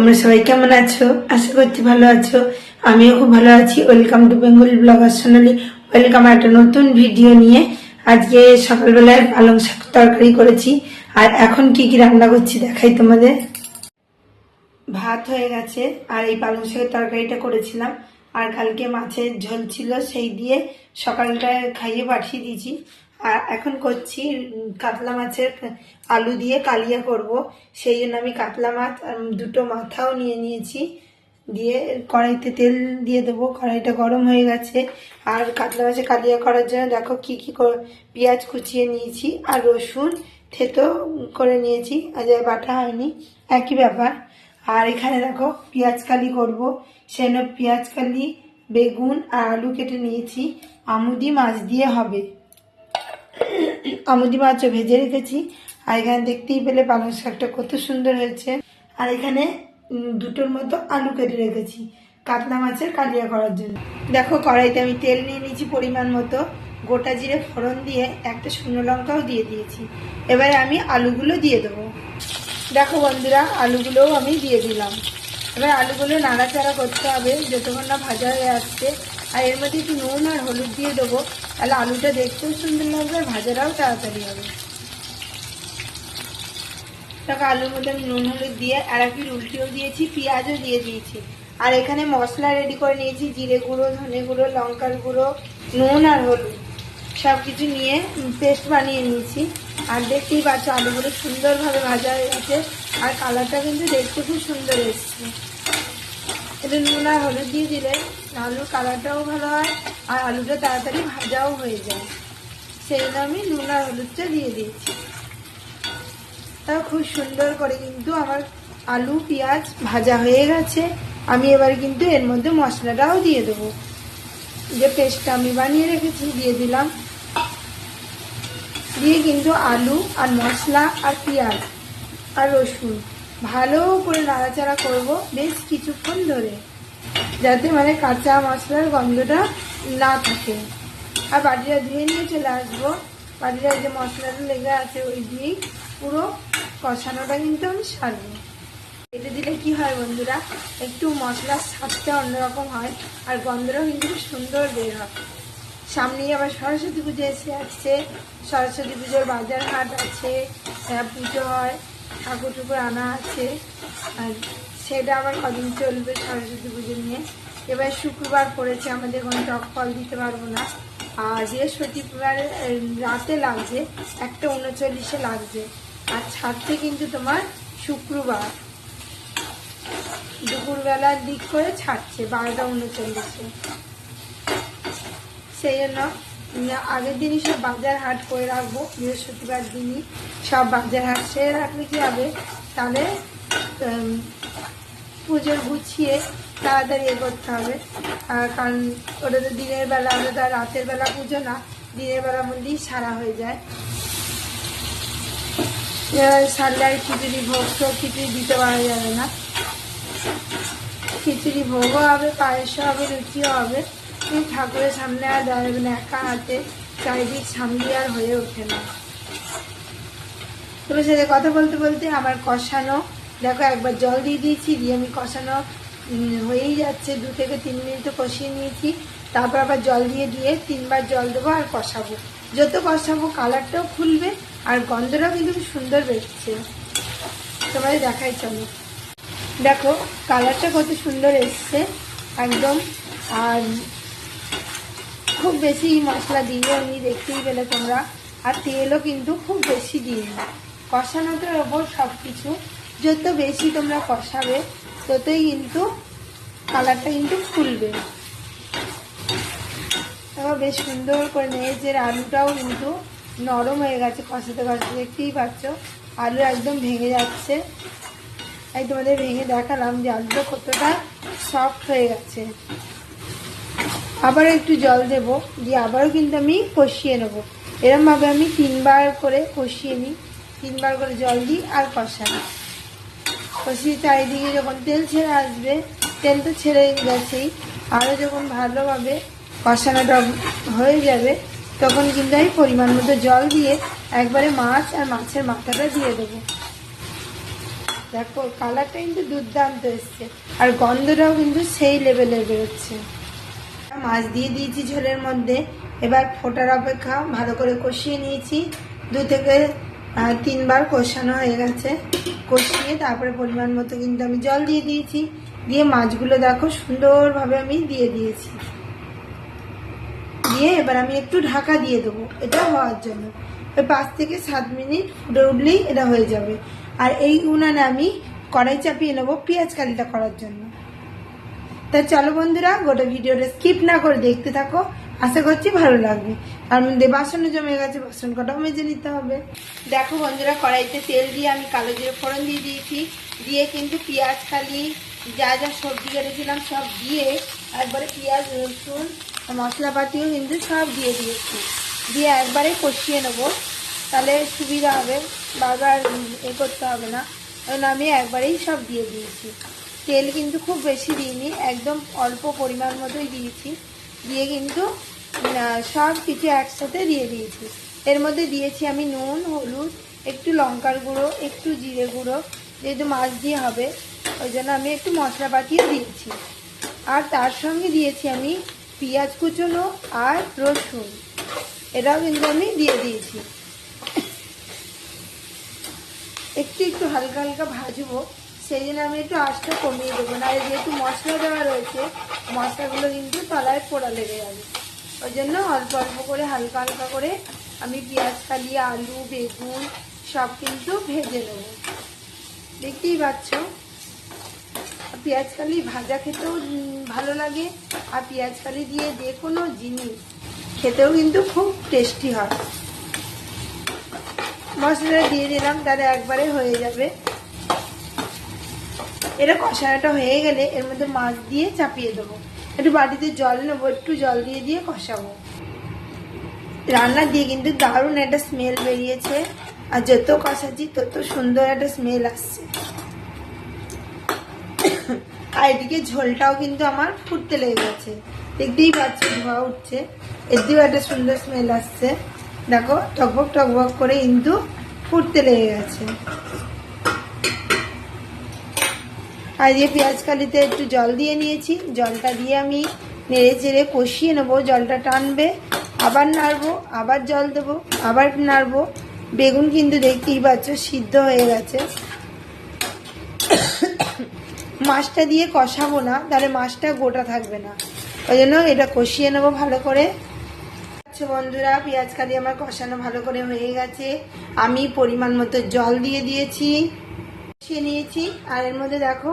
তোমরা সবাই কেমন আছো? আশা করছি ভালো আছো। আমিও খুব ভালো আছি। Welcome to Bengal blogger Sonali welcome একটা নতুন ভিডিও নিয়ে। আজকে সকালবেলায় পালং শাক তরকারি করেছি। আর এখন কি কি রান্না করছি দেখাই তোমাদের। ভাত হয়ে গেছে। আর এই পালং শাকের তরকারিটা করেছিলাম। আর কালকে মাছের ঝোল ছিল সেই দিয়ে সকালটায় খাইয়ে পাঠিয়ে দিয়েছি। আর এখন করছি কাতলা মাছের আলু দিয়ে কালিয়া করব। সেই জন্য আমি কাতলা মাছ দুটো মাথাও নিয়ে নিয়েছি। দিয়ে কড়াইতে তেল দিয়ে দেবো। কড়াইটা গরম হয়ে গেছে। আর কাতলা মাছের কালিয়া করার জন্য দেখো কি কি পেঁয়াজ কুচিয়ে নিয়েছি আর রসুন থেতো করে নিয়েছি। আর বাটা হয়নি। একই ব্যাপার। আর এখানে দেখো পেঁয়াজ কালি করব। সেজন্য পেঁয়াজ কালি, বেগুন আর আলু কেটে নিয়েছি। আমুদি মাছ দিয়ে হবে। আমুদি মাছও ভেজে রেখেছি। আর এখানে দেখতেই পেলে পালং শাকটা কত সুন্দর হয়েছে। আর এখানে দুটোর মতো আলু কেটে রেখেছি, কাতলা মাছের কালিয়া করার জন্য। দেখো, কড়াইতে আমি তেল নিয়ে নিয়েছি পরিমাণ মতো। গোটা জিরে ফোড়ন দিয়ে একটা শুকনো লঙ্কাও দিয়ে দিয়েছি। এবারে আমি আলুগুলো দিয়ে দেবো। দেখো বন্ধুরা, আলুগুলোও আমি দিয়ে দিলাম। এবার আলুগুলো নাড়াচাড়া করতে হবে, যতক্ষণ না ভাজা হয়ে আসছে আর এর মধ্যে একটু নুন আর হলুদ দিয়ে দেবো। তাহলে আলুটা দেখতেও সুন্দর লাগবে আর ভাজাটাও তাড়াতাড়ি হবে। দেখো, আলুর মধ্যে আমি নুন, হলুদ দিয়ে আর একটু উল্টিও দিয়েছি, পেঁয়াজও দিয়ে দিয়েছি। আর এখানে মশলা রেডি করে নিয়েছি, জিরে গুঁড়ো, ধনে গুঁড়ো, লঙ্কার গুঁড়ো, নুন আর হলুদ। সব কিছু নিয়ে পেস্ট বানিয়ে নিয়েছি। আর দেখতেই পাচ্ছ, আলুগুলো সুন্দরভাবে ভাজা হয়ে গেছে। আর কালারটা কিন্তু দেখতে খুব সুন্দর এসছে। এটা নুন আর হলুদ দিয়ে দিলে আলুর কালারটাও ভালো হয় আর আলুটা তাড়াতাড়ি ভাজাও হয়ে যায়। সেই জন্য আমি নুন আর হলুদটা দিয়ে দিয়েছি। তাও খুব সুন্দর করে কিন্তু আমার আলু, পেঁয়াজ ভাজা হয়ে গেছে। আমি এবার কিন্তু এর মধ্যে মশলাটাও দিয়ে দেবো। যে পেস্টটা আমি বানিয়ে রেখেছি, দিয়ে দিলাম। দিয়ে কিন্তু আলু আর মশলা আর পেঁয়াজ আর রসুন। ভালো করে নাড়াচাড়া করব বেশ কিছুক্ষণ ধরে যাতে মানে কাঁচা মশলার গন্ধটা না থাকে। আর বাটিটা ধুয়ে নিয়ে চলে আসব। বাটিটা যে মশলাটা লেগে আছে ওই দিয়েই পুরো কষানোটা কিন্তু আমি সারবো। এটা দিলে কি হয় বন্ধুরা একটু মশলার স্বাদটা অন্যরকম হয় আর গন্ধটাও কিন্তু সুন্দর বের হয়। সামনেই আবার সরস্বতী পুজো এসে আসছে। সরস্বতী পুজোর বাজার হাট আছে আহ, পুজো হয়। ঠাকুর টুকুর আনা আছে। আর সেটা আবার কদিন চলবে সরস্বতী পুজো নিয়ে। এবার শুক্রবার পড়েছে, আমাদের কোনো টক ফল দিতে পারব না। আর বৃহস্পতিবার রাতে লাগছে, একটা উনচল্লিশে লাগছে। আর ছাড়তে কিন্তু তোমার শুক্রবার। দুপুরবেলার দিক করে ছাড়ছে, বারোটা উনচল্লিশে। সেই জন্য আগের দিনই সব বাজার হাট করে রাখব, বৃহস্পতিবার দিনই সব বাজার হাট সেরে রাখলে কি হবে? তাহলে পুজোর গুছিয়ে তাড়াতাড়ি এ করতে হবে কারণ, ওটা তো দিনের বেলা ওটা তো রাতের বেলা পুজো না, দিনের বেলা মধ্যেই সারা হয়ে যায়। এবার সারলে খিচুড়ি ভোগ তো খিচুড়ি দিতে পারা যাবে না। খিচুড়ি ভোগও হবে, পায়েসও হবে লুচিও হবে। ঠাকুরের সামনে আর দাঁড়াবে না, একা হাতে চারিদিক সামলি আর হয়ে ওঠে না। তোমার সাথে কথা বলতে বলতে আমার কষানো, দেখো একবার জল দিয়ে দিয়েছি, দিয়ে আমি কষানো হয়েই যাচ্ছে। দু থেকে তিন মিনিট কষিয়ে নিয়েছি। তারপর আবার জল দিয়ে দিয়ে তিনবার জল দেবো আর কষাবো। যত কষাবো কালারটাও খুলবে আর গন্ধটাও কিন্তু সুন্দর বেরোচ্ছে। তোমাদের দেখাই চলো। দেখো, কালারটা কত সুন্দর এসছে, একদম। আর খুব বেশি মশলা দিয়ে আমি দেখতেই পেলে তোমরা। আর তেলও কিন্তু খুব বেশি দিই না। কষানোটার ওপর সব কিছু যত বেশি তোমরা কষাবে, ততই কিন্তু কালারটা কিন্তু ফুলবে। তারপর বেশ সুন্দর করে নিয়েছে আলুটাও কিন্তু নরম হয়ে গেছে কষাতে কষাতে, দেখতেই পাচ্ছ। আলু একদম ভেঙে যাচ্ছে। তাই তোমাদের ভেঙে দেখালাম যে আলুটা কতটা সফট হয়ে গেছে। আবার একটু জল দেব, দিয়ে আবারও কিন্তু আমি কষিয়ে নেব। এরমভাবে আমি তিনবার করে কষিয়ে নিই। তিনবার করে জল দিই আর কষাই। কষিয়ে চারিদিকে যখন তেল ছেড়ে আসবে, তেল তো ছেড়ে গেছেই, আরও যখন ভালোভাবে কষানোটা হয়ে যাবে, তখন কিন্তু আমি পরিমাণ মতো জল দিয়ে একবারে মাছ আর মাছের মাথাটা দিয়ে দেবো। দেখো কালারটা কিন্তু দুর্দান্ত এসছে, আর গন্ধটাও কিন্তু সেই লেভেলের বেরোচ্ছে। মাছ দিয়ে দিয়েছি ঝোলের মধ্যে। এবার ফোটার অপেক্ষা ভালো করে কষিয়ে নিয়েছি। দু থেকে তিনবার কষানো হয়ে গেছে। কষিয়ে তারপরে পরিমাণ মতো কিন্তু আমি জল দিয়ে দিয়েছি। দিয়ে মাছগুলো দেখো সুন্দরভাবে আমি দিয়ে দিয়েছি। দিয়ে এবার আমি একটু ঢাকা দিয়ে দেবো। এটা হওয়ার জন্য। ওই পাঁচ থেকে সাত মিনিট ফুটে উঠলেই এটা হয়ে যাবে। আর এই উনানে আমি কড়াই চাপিয়ে নেব পেঁয়াজ কালিটা করার জন্য। তা চলো বন্ধুরা, গোটা ভিডিওটা স্কিপ না করে দেখতে থাকো। আশা করছি ভালো লাগবে। আর মধ্যে বাসনও জমে গেছে, বাসন কটাও মেজে নিতে হবে। দেখো বন্ধুরা, কড়াইতে তেল দিয়ে আমি কালো জিরে ফোড়ন দিয়ে দিয়েছি। দিয়ে কিন্তু পেঁয়াজ কালি যা যা সবজি কেটেছিলাম সব দিয়ে একবারে পেঁয়াজ, রসুন, মশলাপাতিও কিন্তু সব দিয়ে দিয়েছি। দিয়ে একবারে কষিয়ে নেব। তাহলে সুবিধা হবে বারবার এ করতে হবে না। কারণ আমি একবারেই সব দিয়ে দিয়েছি। তেল কিন্তু খুব বেশি দিইনি, একদম অল্প পরিমাণ মতোই দিয়েছি। দিয়ে কিন্তু সব কিছু একসাথে দিয়ে দিয়েছি। এর মধ্যে দিয়েছি আমি নুন, হলুদ, একটু লঙ্কার গুঁড়ো, একটু জিরে গুঁড়ো, যেহেতু মাছ দিয়ে হবে, ওই জন্য আমি একটু মশলা পাতিয়ে দিয়েছি। আর তার সঙ্গে দিয়েছি আমি পেঁয়াজ কুচনো আর রসুন। এটাও কিন্তু আমি দিয়ে দিয়েছি। একটু একটু হালকা হালকা ভাজবো। সেই জন্য আমি একটু আঁচটা কমিয়ে দেবো না যেহেতু মশলা দেওয়া রয়েছে, মশলাগুলো কিন্তু তলায় পোড়া লেগে যাবে। ওই জন্য অল্প অল্প করে হালকা হালকা করে আমি পেঁয়াজ, কালি, আলু, বেগুন সব কিন্তু ভেজে নেব। দেখতেই পাচ্ছ? পেঁয়াজ, কালি ভাজা খেতেও ভালো লাগে, আর পেঁয়াজ, কালি দিয়ে যে কোনো জিনিস খেতেও কিন্তু খুব টেস্টি হয়। মশলাটা দিয়ে দিলাম, তাহলে একবারে হয়ে যাবে। এটা কষাটা হয়ে গেলে এর মধ্যে মাছ দিয়ে চাপিয়ে দেবো। একটু বাটিতে জল নেব, একটু জল দিয়ে দিয়ে কষাবো। রান্না দিয়ে কিন্তু দারুণ একটা স্মেল বেরিয়েছে। আর যত কষাচ্ছি, তত সুন্দর একটা স্মেল আসছে। আর এদিকে ঝোলটাও কিন্তু আমার ফুটতে লেগে গেছে। দেখতেই পাচ্ছি, ধোয়া উঠছে। এর দিয়েও একটা সুন্দর স্মেল আসছে। দেখো টকবক টকবক করে কিন্তু ফুটতে লেগে গেছে। আর দিয়ে পেঁয়াজ কালিতে একটু জল দিয়ে নিয়েছি। জলটা দিয়ে আমি নেড়ে চেড়ে কষিয়ে নেব। জলটা টানবে, আবার নাড়বো, আবার জল দেবো, আবার নাড়বো। বেগুন কিন্তু দেখতেই পাচ্ছ সিদ্ধ হয়ে গেছে। মাছটা দিয়ে কষাবো না, তাহলে মাছটা গোটা থাকবে না। ওই জন্য এটা কষিয়ে নেব ভালো করে। আচ্ছা বন্ধুরা পেঁয়াজ কালি আমার কষানো ভালো করে হয়ে গেছে। আমি পরিমাণ মতো জল দিয়ে দিয়েছি। কষিয়ে নিয়েছি। আর এর মধ্যে দেখো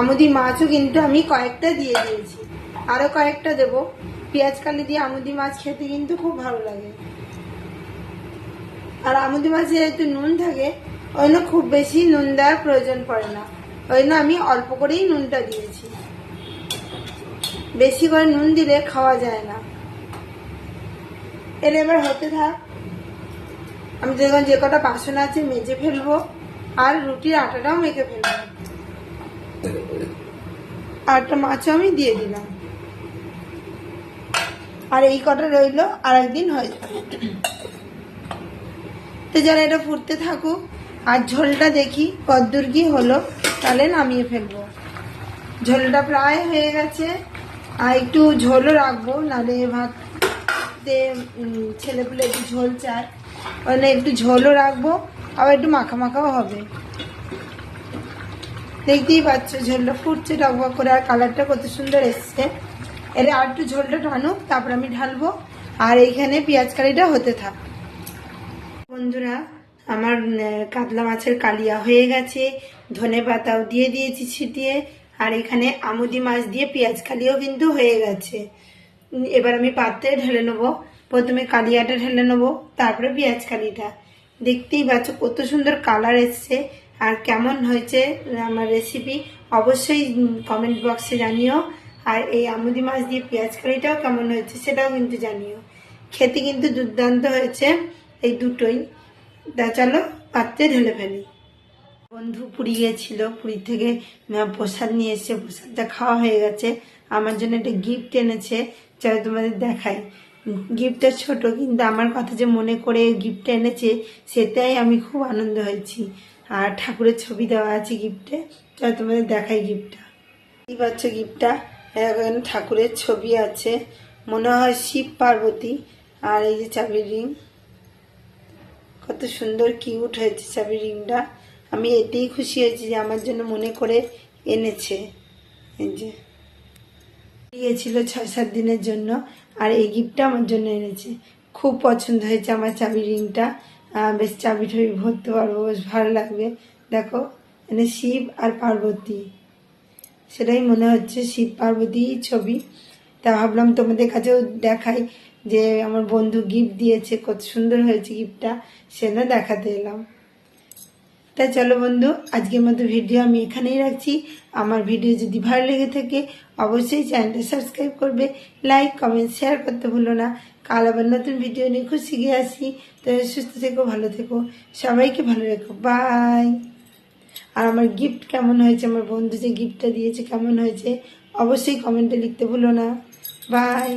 আমুদি মাছও কিন্তু আমি কয়েকটা দিয়ে দিয়েছি। আরও কয়েকটা দেব। পেঁয়াজ, কালি দিয়ে আমুদি মাছ খেতে কিন্তু খুব ভালো লাগে। আর আমুদি মাছে যেহেতু নুন থাকে ওই খুব বেশি নুন দেওয়ার প্রয়োজন পড়ে না। ওই আমি অল্প করেই নুনটা দিয়েছি। বেশি করে নুন দিলে খাওয়া যায় না। এর এবার হতে থাক। আমি যখন যে কটা বাসন আছে, মেজে ফেলব। আর রুটির আটাটাও মেখে আর একটা মাছও আমি দিয়ে দিলাম। আর এই কটা রইল আর একদিন হয়ে যাবে। তো যারা এটা ফুটতে থাকুক আর ঝোলটা দেখি কদ্দুর কি হলো, তাহলে নামিয়ে ফেলব। ঝোলটা প্রায় হয়ে গেছে। আর একটু ঝোলও রাখব, নাহলে ভাতে ছেলে পেলে একটু ঝোল চায়। মানে একটু ঝোলও রাখব। আবার একটু মাখা মাখাও হবে। দেখতেই পাচ্ছ, ঝোলটা ফুটছে, টকবক করে, আর কালারটা কত সুন্দর এসছে। এর আর একটু ঝোলটা টানুক, তারপর আমি ঢালবো। আর এইখানে পেঁয়াজ কালিটা হতে থাক। বন্ধুরা, আমার কাতলা মাছের কালিয়া হয়ে গেছে। ধনে পাতাও দিয়ে দিয়েছি ছিটিয়ে। আর এখানে আমুদি মাছ দিয়ে পেঁয়াজ কালিও কিন্তু হয়ে গেছে। এবার আমি পাত্রে ঢেলে নেব। প্রথমে কালিয়াটা ঢেলে নেব, তারপরে পেঁয়াজ কালিটা। দেখতেই পাচ্ছ, কত সুন্দর কালার এসছে। আর কেমন হয়েছে আমার রেসিপি অবশ্যই কমেন্ট বক্সে জানিও। আর এই আমুদি মাছ দিয়ে পেঁয়াজ কালিটাও কেমন হয়েছে সেটাও কিন্তু জানিও। খেতে কিন্তু দুর্দান্ত হয়েছে এই দুটোই। তা চলো, পাত্রে ঢেলে ফেলি। বন্ধু পুরী গিয়েছিল পুরী থেকে প্রসাদ নিয়ে এসছে, প্রসাদটা খাওয়া হয়ে গেছে। আমার জন্য একটা গিফট এনেছে, চলো তোমাদের দেখাই। গিফটটা ছোট, কিন্তু আমার কথা যে মনে করে গিফট এনেছে, সেটাই আমি খুব আনন্দ হয়েছি। আর ঠাকুরের ছবি দেওয়া আছে গিফটে তাই তোমাদের দেখাই গিফটটা এই পাচ্ছ গিফটটা এখন ঠাকুরের ছবি আছে, মনে হয় শিব পার্বতী। আর এই যে চাবির রিং কত সুন্দর কিউট হয়েছে চাবির রিংটা আমি এতেই খুশি হয়েছি যে আমার জন্য মনে করে এনেছে। এই যে। দিয়েছিল ছয়, সাত দিনের জন্য, আর এই গিফটটা আমার জন্য এনেছে। খুব পছন্দ হয়েছে আমার চাবি রিংটা। বেশ চাবি টাবি ভরতে পারব, বেশ ভালো লাগবে। দেখো, এখানে শিব আর পার্বতী। সেটাই মনে হচ্ছে শিব পার্বতী ছবি। তা ভাবলাম তোমাদের কাছেও দেখাই যে আমার বন্ধু গিফট দিয়েছে, কত সুন্দর হয়েছে গিফটটা সেটা দেখাতে এলাম। তাই চলো বন্ধু, আজকের মতো ভিডিও আমি এখানেই রাখছি। আমার ভিডিও যদি ভালো লেগে থাকে, অবশ্যই চ্যানেলটা সাবস্ক্রাইব করবে লাইক কমেন্ট শেয়ার করতে ভুলো না। কাল আবার নতুন ভিডিও নিয়ে খুশি গিয়ে আসি। তো সুস্থ থেকো, ভালো থেকো। সবাইকে ভালো রেখো। বাই আর আমার গিফট কেমন হয়েছে, আমার বন্ধু যে গিফটটা দিয়েছে কেমন হয়েছে, অবশ্যই কমেন্টে লিখতে ভুলো না। বাই